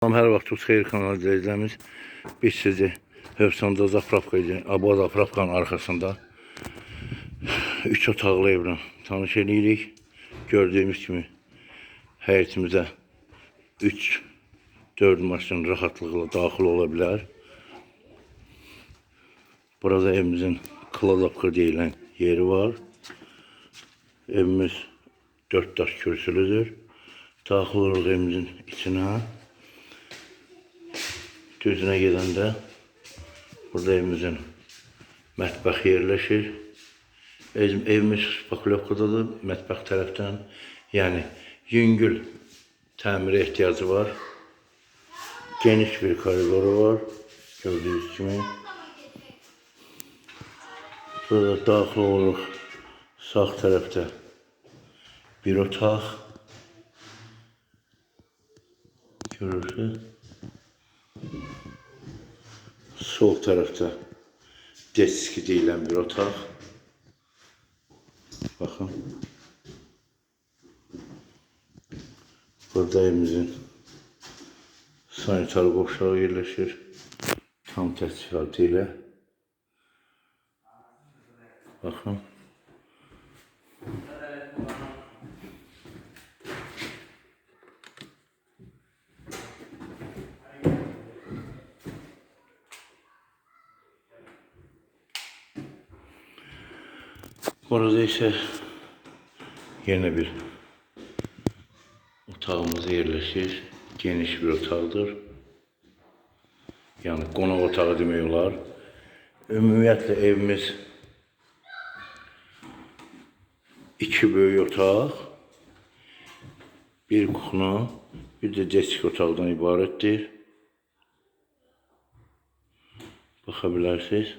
Salam, hər vaxtınız xeyir kanalı izləyicilərimiz. Biz sizi Hövsanda Zapravka ilə, Abo Zapravkanın arxasında 3 otaqlı evlə tanış edirik. Gördüyümüz kimi həyətimizə 3-4 maşın rahatlıqla daxil ola bilər. Burada evimizin Kladapkır deyilən yeri var. Evimiz 4 daş kürsülüdür. Daxil oluruq evimizin içinə. Düzünə gedəndə burada evimizin mətbəx yerləşir. Ev- Evimiz Bakılovkadadır, mətbəx tərəfdən. Yəni yüngül təmirə ehtiyacı var. Geniş bir koridoru var. Gördüyünüz kimi. Burada daxil oluruq sağ tərəfdə bir otaq. Görürsünüz. Sol tərəfdə deski deyilən bir otaq. Baxın. Burada evimizin sanitar qovşağı yerləşir. Tam ilə. Baxın. Burada ise yine bir otağımız yerleşir. Geniş bir otaqdır. Yani qonaq otağı demək olar. Ümumiyyətlə evimiz iki böyük otaq, bir kuxna, bir də desk otaqdan ibarətdir. Baxa bilərsiniz.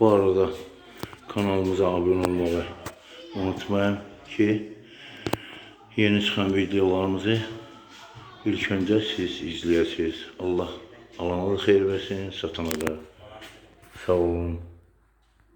Bu arada kanalımıza abone olmayı unutmayın ki yeni çıkan videolarımızı ilk önce siz izleyəsiniz. Allah alana da xeyir versin, satana da. Sağ olun.